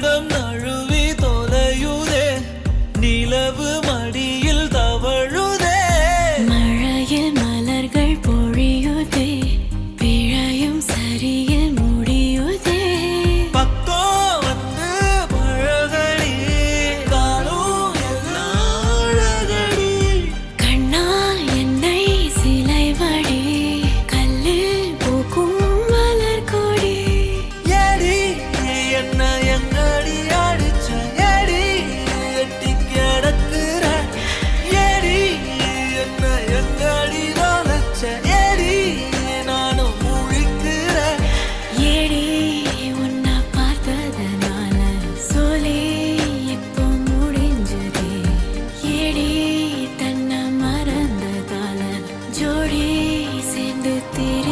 உன்னிடம் நழுவி தொலையுதே. நிலவு de